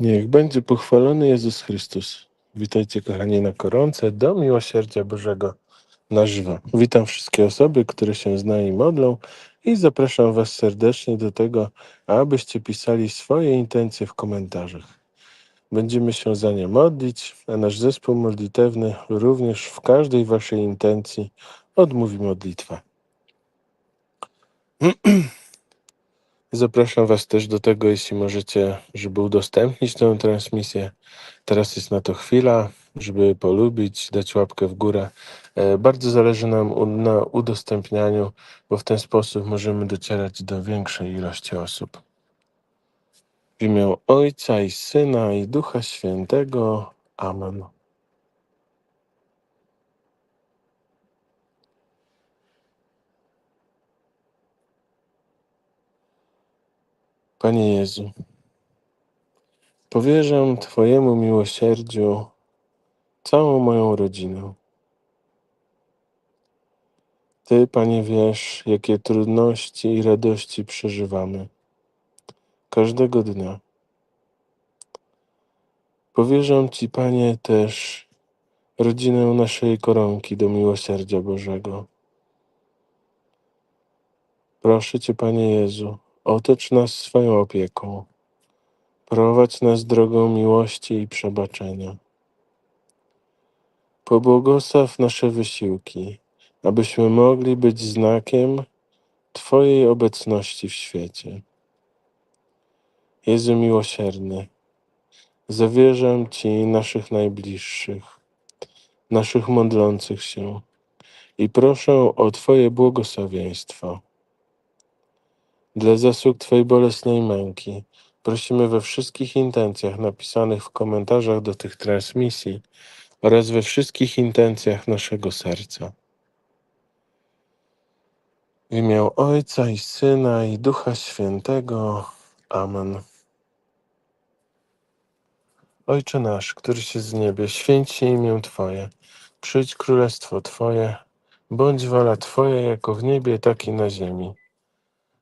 Niech będzie pochwalony Jezus Chrystus. Witajcie kochani na koronce do miłosierdzia Bożego na żywo. Witam wszystkie osoby, które się z nami modlą i zapraszam Was serdecznie do tego, abyście pisali swoje intencje w komentarzach. Będziemy się za nie modlić, a nasz zespół modlitewny również w każdej Waszej intencji odmówi modlitwę. Zapraszam Was też do tego, jeśli możecie, żeby udostępnić tę transmisję. Teraz jest na to chwila, żeby polubić, dać łapkę w górę. E, Bardzo zależy nam na udostępnianiu, bo w ten sposób możemy docierać do większej ilości osób. W imię Ojca i Syna i Ducha Świętego. Amen. Panie Jezu, powierzam Twojemu miłosierdziu całą moją rodzinę. Ty, Panie, wiesz, jakie trudności i radości przeżywamy każdego dnia. Powierzam Ci, Panie, też rodzinę naszej koronki do miłosierdzia Bożego. Proszę Cię, Panie Jezu, otocz nas swoją opieką. Prowadź nas drogą miłości i przebaczenia. Pobłogosław nasze wysiłki, abyśmy mogli być znakiem Twojej obecności w świecie. Jezu miłosierny, zawierzam Ci naszych najbliższych, naszych modlących się i proszę o Twoje błogosławieństwo. Dla zasług Twojej bolesnej męki prosimy we wszystkich intencjach napisanych w komentarzach do tych transmisji oraz we wszystkich intencjach naszego serca. W imię Ojca i Syna i Ducha Świętego. Amen. Ojcze nasz, który się z niebie, święć się imię Twoje. Przyjdź królestwo Twoje, bądź wola Twoja jako w niebie, tak i na ziemi.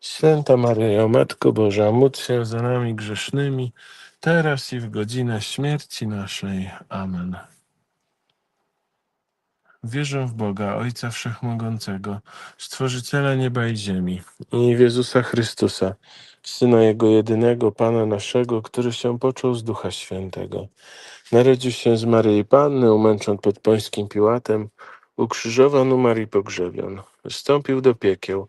Święta Maryjo, Matko Boża, módl się za nami grzesznymi, teraz i w godzinę śmierci naszej. Amen. Wierzę w Boga, Ojca Wszechmogącego, Stworzyciela nieba i ziemi i w Jezusa Chrystusa, Syna Jego jedynego, Pana naszego, który się począł z Ducha Świętego. Narodził się z Maryi Panny, umęczon pod Pońskim Piłatem, ukrzyżowan, umarł i pogrzebion. Wstąpił do piekieł,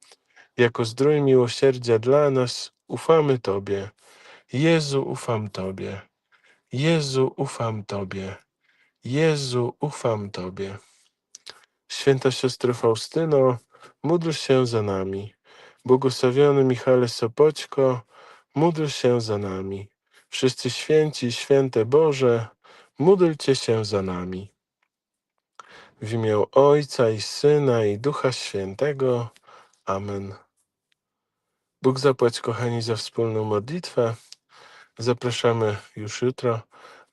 jako zdrój miłosierdzia dla nas, ufamy Tobie. Jezu, ufam Tobie. Jezu, ufam Tobie. Jezu, ufam Tobie. Święta siostro Faustyno, módl się za nami. Błogosławiony Michale Sopoćko, módl się za nami. Wszyscy święci, święte Boże, módlcie się za nami. W imię Ojca i Syna i Ducha Świętego. Amen. Bóg zapłać, kochani, za wspólną modlitwę. Zapraszamy już jutro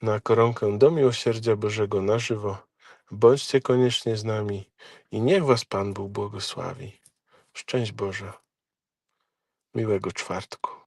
na koronkę do Miłosierdzia Bożego na żywo. Bądźcie koniecznie z nami i niech Was Pan Bóg błogosławi. Szczęść Boże. Miłego czwartku.